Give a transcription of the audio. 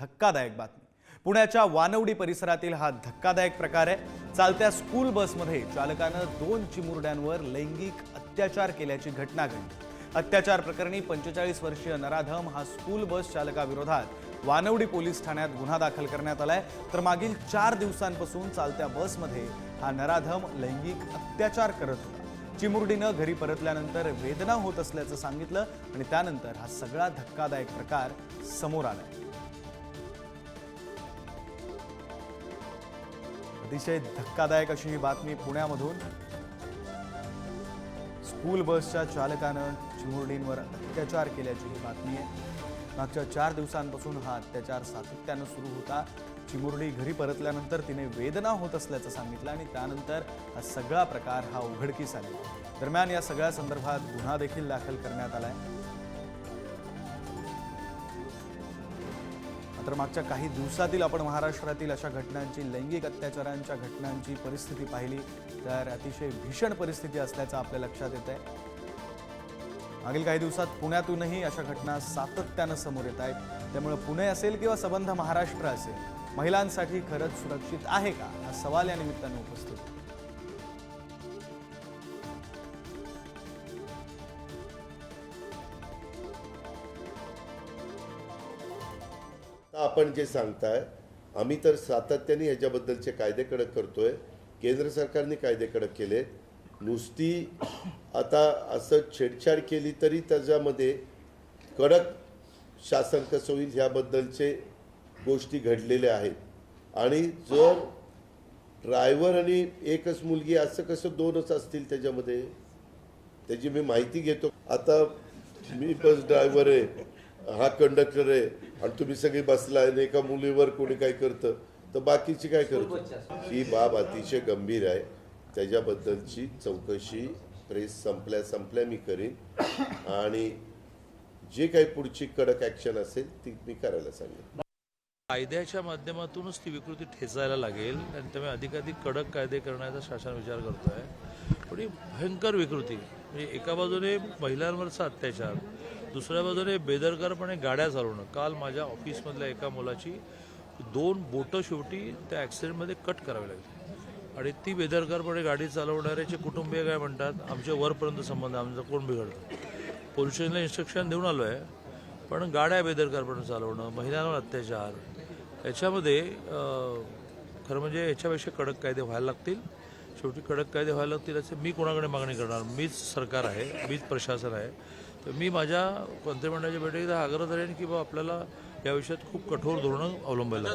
धक्कादायक बातमी. पुण्याच्या वानवडी परिसरातील हा धक्कादायक प्रकार आहे. चालत्या स्कूल बसमध्ये चालकानं दोन चिमुरड्यांवर लैंगिक अत्याचार केल्याची घटना घडली. अत्याचार प्रकरणी पंचेचाळीस वर्षीय नराधम हा स्कूल बस चालकाविरोधात वानवडी पोलीस ठाण्यात गुन्हा दाखल करण्यात आलाय. तर मागील चार दिवसांपासून चालत्या बसमध्ये हा नराधम लैंगिक अत्याचार करत होता. चिमुरडीनं घरी परतल्यानंतर वेदना होत असल्याचं सांगितलं आणि त्यानंतर हा सगळा धक्कादायक प्रकार समोर आलाय. अतिशय धक्कादायक अशी ही बातमी पुण्यामधून. स्कूल बसच्या चालकानं चिमुरडींवर अत्याचार केल्याची ही बातमी आहे. मागच्या चार दिवसांपासून हा अत्याचार सातत्यानं सुरू होता. चिमुरडी घरी परतल्यानंतर तिने वेदना होत असल्याचं सांगितलं आणि त्यानंतर हा सगळा प्रकार हा उघडकीस आला दरम्यान या सगळ्या संदर्भात गुन्हा देखील दाखल करण्यात आला आहे मात्र मागच्या काही दिवसातील आपण महाराष्ट्रातील अशा घटनांची लैंगिक अत्याचारांच्या घटनांची परिस्थिती पाहिली तर अतिशय भीषण परिस्थिती असल्याचं आपल्या लक्षात येत आहे मागील काही दिवसात पुण्यातूनही अशा घटना सातत्यानं समोर येत आहेत. त्यामुळे पुणे असेल किंवा सबंध महाराष्ट्र असेल महिलांसाठी खरंच सुरक्षित आहे का? हा सवाल या निमित्तानं उपस्थित आपण जे सांगताय आम्ही तर सातत्याने ह्याच्याबद्दलचे कायदे कडक करतोय. केंद्र सरकारने कायदे कडक केले नुसती आता असं छेडछाड केली तरी त्याच्यामध्ये कडक शासन कसं होईल ह्याबद्दलचे गोष्टी घडलेल्या आहेत. आणि जर ड्रायव्हर आणि एकच मुलगी असं कसं दोनच असतील त्याच्यामध्ये त्याची मी माहिती घेतो. आता मी बस ड्रायव्हर आहे हा कंडक्टर आहे आणि तुम्ही सगळी बसलाय आणि एका मुलीवर कोणी काय करतं तर बाकीची काय करतो? ही बाब अतिशय गंभीर आहे. त्याच्याबद्दलची चौकशी प्रेस संपल्या संपल्या मी करीन. आणि जे काही पुढची कडक ॲक्शन असेल ती मी करायला सांगेन. कायद्याच्या माध्यमातूनच ती विकृती ठेचायला लागेल. आणि त्यामुळे अधिकाधिक कडक कायदे करण्याचा शासन विचार करतो आहे पण ही भयंकर विकृती. म्हणजे एका बाजूने महिलांवरचा अत्याचार दुसऱ्या बाजूने बेदरकारपणे गाड्या चालवणं. काल माझ्या ऑफिसमधल्या एका मुलाची दोन बोटं शेवटी त्या ॲक्सिडेंटमध्ये कट करावी लागली. आणि ती बेदरकारपणे गाडी चालवणाऱ्याचे कुटुंबीय काय म्हणतात आमचे वरपर्यंत संबंध आमचा कोण बिघडतो? पोलीस स्टेशनला इन्स्ट्रक्शन देऊन आलो आहे पण गाड्या बेदरकारपणे चालवणं महिलांवर अत्याचार याच्यामध्ये खरं म्हणजे याच्यापेक्षा कडक कायदे व्हायला लागतील. शेवटी कडक कायदे व्हायला लागतील असे मी कोणाकडे मागणी करणार? मीच सरकार आहे मीच प्रशासन आहे. तर मी माझ्या मंत्रिमंडळाच्या बैठकीत आग्रह धरेन की बा आपल्याला या विषयात खूप कठोर धोरणं अवलंबायला